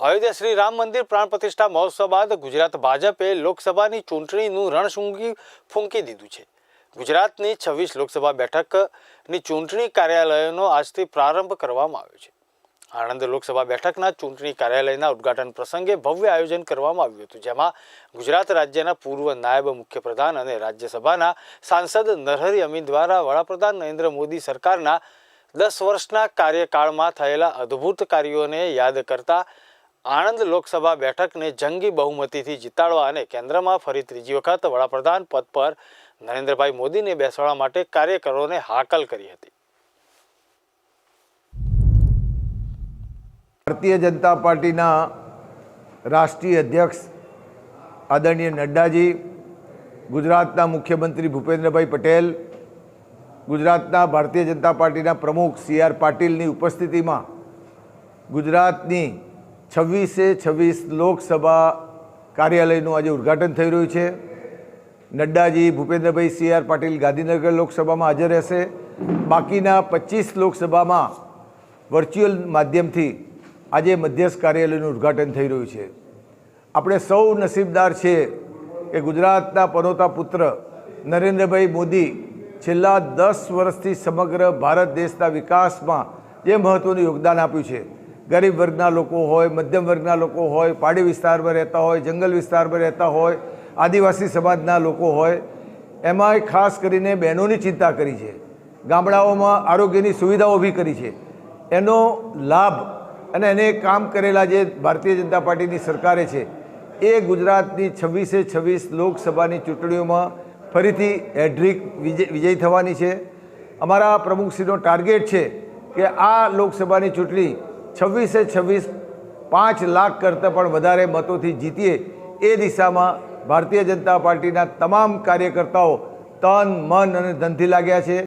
અયોધ્યા શ્રી રામ મંદિર પ્રાણ પ્રતિષ્ઠા મહોત્સવ બાદ ગુજરાત ભાજપે લોકસભાની ચૂંટણીનું રણસૂંગી ફૂંકી દીધું છે. ગુજરાતની છવ્વીસ લોકસભા બેઠકની ચૂંટણી કાર્યાલયોનો આજથી પ્રારંભ કરવામાં આવ્યો છે. આણંદ લોકસભા બેઠકના ચૂંટણી કાર્યાલયના ઉદ્ઘાટન પ્રસંગે ભવ્ય આયોજન કરવામાં આવ્યું હતું, જેમાં ગુજરાત રાજ્યના પૂર્વ નાયબ મુખ્યપ્રધાન અને રાજ્યસભાના સાંસદ નરહરી અમીન દ્વારા વડાપ્રધાન નરેન્દ્ર મોદી સરકારના દસ વર્ષના કાર્યકાળમાં થયેલા અદ્ભુત કાર્યોને યાદ કરતા આણંદ લોકસભા બેઠકને જંગી બહુમતીથી જીતાડવા અને કેન્દ્રમાં ફરી ત્રીજી વખત વડાપ્રધાન પદ પર નરેન્દ્રભાઈ મોદીને બેસાડવા માટે કાર્યકરોને હાકલ કરી હતી. ભારતીય જનતા પાર્ટીના રાષ્ટ્રીય અધ્યક્ષ આદરણીય નડ્ડાજી, ગુજરાતના મુખ્યમંત્રી ભૂપેન્દ્રભાઈ પટેલ, ગુજરાતના ભારતીય જનતા પાર્ટીના પ્રમુખ સી આર પાટીલની ઉપસ્થિતિમાં ગુજરાતની છવ્વીસે છવ્વીસ લોકસભા કાર્યાલયનું આજે ઉદ્ઘાટન થઈ રહ્યું છે. નડ્ડાજી ભૂપેન્દ્રભાઈ સી આર પાટીલ ગાંધીનગર લોકસભામાં હાજર રહેશે. બાકીના પચીસ લોકસભામાં વર્ચ્યુઅલ માધ્યમથી આજે મધ્યસ્થ કાર્યાલયનું ઉદ્ઘાટન થઈ રહ્યું છે. આપણે સૌ નસીબદાર છીએ કે ગુજરાતના પનોતા પુત્ર નરેન્દ્રભાઈ મોદી છેલ્લા દસ વર્ષથી સમગ્ર ભારત દેશના વિકાસમાં જે મહત્ત્વનું યોગદાન આપ્યું છે. ગરીબ વર્ગના લોકો હોય, મધ્યમ વર્ગના લોકો હોય, પાડી વિસ્તારમાં રહેતા હોય, જંગલ વિસ્તારમાં રહેતા હોય, આદિવાસી સમાજના લોકો હોય, એમાંય ખાસ કરીને બહેનોની ચિંતા કરી છે. ગામડાઓમાં આરોગ્યની સુવિધાઓ ઊભી કરી છે. એનો લાભ અને એને કામ કરેલા જે ભારતીય જનતા પાર્ટીની સરકારે છે, એ ગુજરાતની છવ્વીસે છવ્વીસ લોકસભાની ચૂંટણીઓમાં ફરીથી હેડ્રિક વિજય વિજય થવાની છે. અમારા પ્રમુખશ્રીનો ટાર્ગેટ છે કે આ લોકસભાની ચૂંટણી છવ્વીસે છવ્વીસ પાંચ લાખ કરતાં પણ વધારે મતોથી જીતીએ એ દિશામાં ભારતીય જનતા પાર્ટીના તમામ કાર્યકર્તાઓ તન મન અને ધનથી લાગ્યા છે.